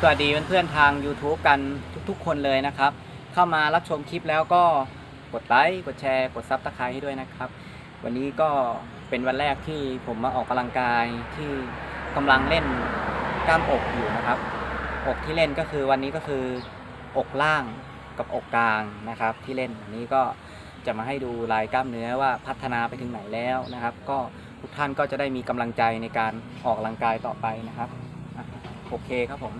สวัสดีเพื่อนๆทาง YouTube กันทุกๆ คนเลยนะครับ เข้ามารับชมคลิปแล้วก็กดไลค์กดแชร์กดซับสไครต์ให้ด้วยนะครับ วันนี้ก็เป็นวันแรกที่ผมมาออกกำลังกายที่กำลังเล่นกล้ามอกอยู่นะครับ อกที่เล่นก็คือวันนี้ก็คือ อกล่างกับอกกลางนะครับ ที่เล่นวันนี้ก็จะมาให้ดูลายกล้ามเนื้อว่าพัฒนาไปถึงไหนแล้วนะครับ ก็ทุกท่านก็จะได้มีกำลังใจในการออกกำลังกายต่อไปนะครับโอเคครับผม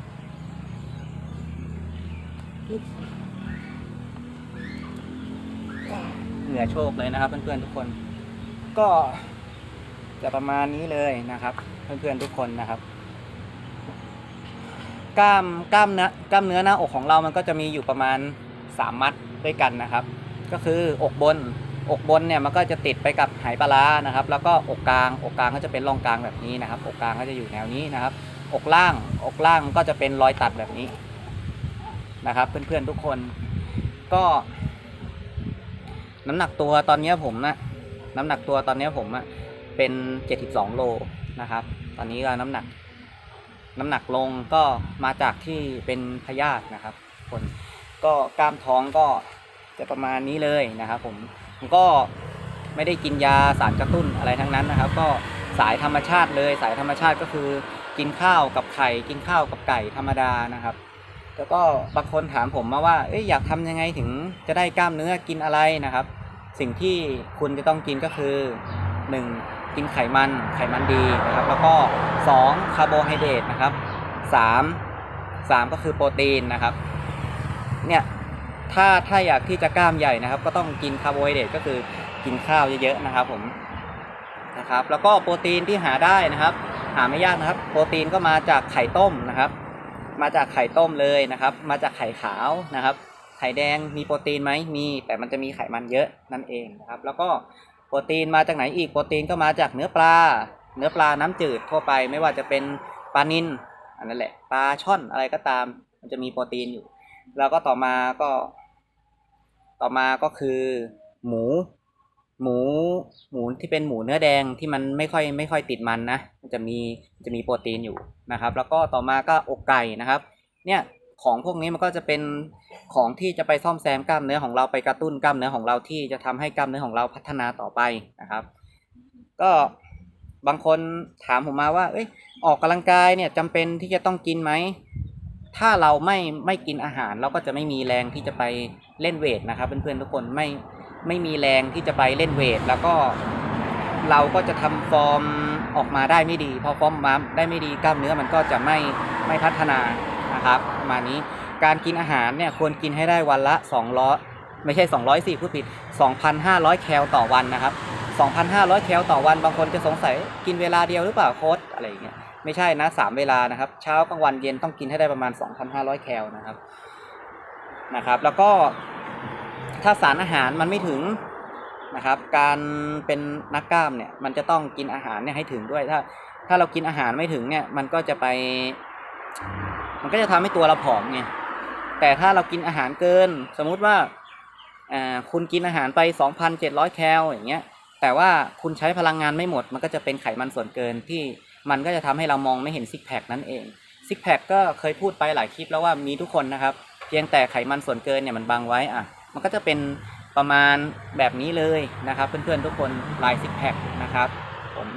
เหนือโชคเลยนะครับ เพื่อนๆทุกคน ก็จะประมาณนี้เลยนะครับ เพื่อนๆทุกคนนะครับ กล้ามกล้ามเนื้อกล้ามเนื้อหน้าอกของเรามันก็จะมีอยู่ประมาณ3มัดด้วยกันนะครับ ก็คืออกบนอกบนเนี่ยมันก็จะติดไปกับไหปลาร้านะครับ แล้วก็อกกลางอกกลางก็จะเป็นร่องกลางแบบนี้นะครับ อกกลางก็จะอยู่แนวนี้นะครับ อกล่างอกล่างก็จะเป็นรอยตัดแบบนี้ นะครับ เพื่อนๆทุกคนก็ น้ำหนักตัวตอนนี้ผมนะน้ำหนักตัวตอนนี้ผมอะเป็น 72 โลนะครับ ตอนนี้ก็น้ำหนัก น้ำหนักลงก็มาจากที่เป็นพยาธินะครับ คนก็กล้ามท้องก็จะประมาณนี้เลยนะครับ ผมผมก็ไม่ได้กินยาสารกระตุ้นอะไรทั้งนั้นนะครับ ก็สายธรรมชาติเลย สายธรรมชาติก็คือ กินข้าวกับไข่ กินข้าวกับไก่ธรรมดานะครับ แล้วก็บางคนถามผมมาว่าเอ้ยอยากทำยังไงถึงจะได้กล้ามเนื้อกินอะไรนะครับ สิ่งที่คุณจะต้องกินก็คือ 1. กินไขมันไขมันดีนะครับ แล้วก็ 2. คาร์โบไฮเดรตนะครับ 3. 3 ก็คือโปรตีนนะครับ เนี่ยถ้าถ้าอยากที่จะกล้ามใหญ่นะครับ ก็ต้องกินคาร์โบไฮเดรตก็คือกินข้าวเยอะๆนะครับผมนะครับ แล้วก็โปรตีนที่หาได้นะครับ หาไม่ยากนะครับ โปรตีนก็มาจากไข่ต้มนะครับ มาจากไข่ต้มเลยนะครับ มาจากไข่ขาวนะครับ ไข่แดงมีโปรตีนไหมมีแต่มันจะมีไขมันเยอะนั่นเองนะครับ แล้วก็โปรตีนมาจากไหนอีกโปรตีนก็มาจากเนื้อปลา เนื้อปลาน้ำจืดทั่วไป ไม่ว่าจะเป็นปลานิลอันนั้นแหละปลาช่อนอะไรก็ตาม มันจะมีโปรตีนอยู่ แล้วก็ต่อมาก็ ต่อมาก็คือ หมู หมูหมูที่เป็นหมูเนื้อแดงที่มันไม่ค่อยไม่ค่อยติดมันนะมันจะมีจะมีโปรตีนอยู่นะครับ แล้วก็ต่อมาก็อกไก่นะครับ เนี่ยของพวกนี้มันก็จะเป็นของที่จะไปซ่อมแซมกล้ามเนื้อของเราไปกระตุ้นกล้ามเนื้อของเราที่จะทำให้กล้ามเนื้อของเราพัฒนาต่อไปนะครับ ก็บางคนถามผมมาว่า เอ้ยออกกำลังกายเนี่ยจำเป็นที่จะต้องกินไหมถ้าเราไม่ไม่กินอาหารเราก็จะไม่มีแรงที่จะไปเล่นเวทนะครับเพื่อนๆทุกคนไม่ ไม่มีแรงที่จะไปเล่นเวท แล้วก็เราก็จะทำฟอร์มออกมาได้ไม่ดี พอฟอร์มมาได้ไม่ดีกล้ามเนื้อมันก็จะไม่ไม่พัฒนานะครับประมาณนี้การกินอาหารเนี่ยควรกินให้ได้วันละ200ไม่ใช่ 200สิพูดผิด 2,500 แคลต่อวันนะครับ 2,500 แคลต่อวันบางคนจะสงสัยกินเวลาเดียวหรือเปล่าโค้ดอะไรอย่างเงี้ยไม่ใช่นะสามเวลานะครับ เช้ากลางวันเย็นต้องกินให้ได้ประมาณ 2,500 แคลนะครับนะครับ แล้วก็ ถ้าสารอาหารมันไม่ถึงนะครับ การเป็นนักกล้ามเนี่ยมันจะต้องกินอาหารเนี่ยให้ถึงด้วย ถ้าถ้าเรากินอาหารไม่ถึงเนี่ยมันก็จะไป มันก็จะทำให้ตัวเราผอมไงแต่ถ้าเรากินอาหารเกิน สมมุติว่าคุณกินอาหารไป 2,700 แคลอย่างเงี้ยแต่ว่าคุณใช้พลังงานไม่หมด มันก็จะเป็นไขมันส่วนเกินที่มันก็จะทำให้เรามองไม่เห็นซิกแพคนั่นเองซิกแพคก็เคยพูดไปหลายคลิปแล้วว่ามีทุกคนนะครับ เพียงแต่ไขมันส่วนเกินเนี่ยมันบังไว้อะ มันก็จะเป็นประมาณแบบนี้เลยนะครับ เพื่อนๆทุกคนลายซิกแพคนะครับผม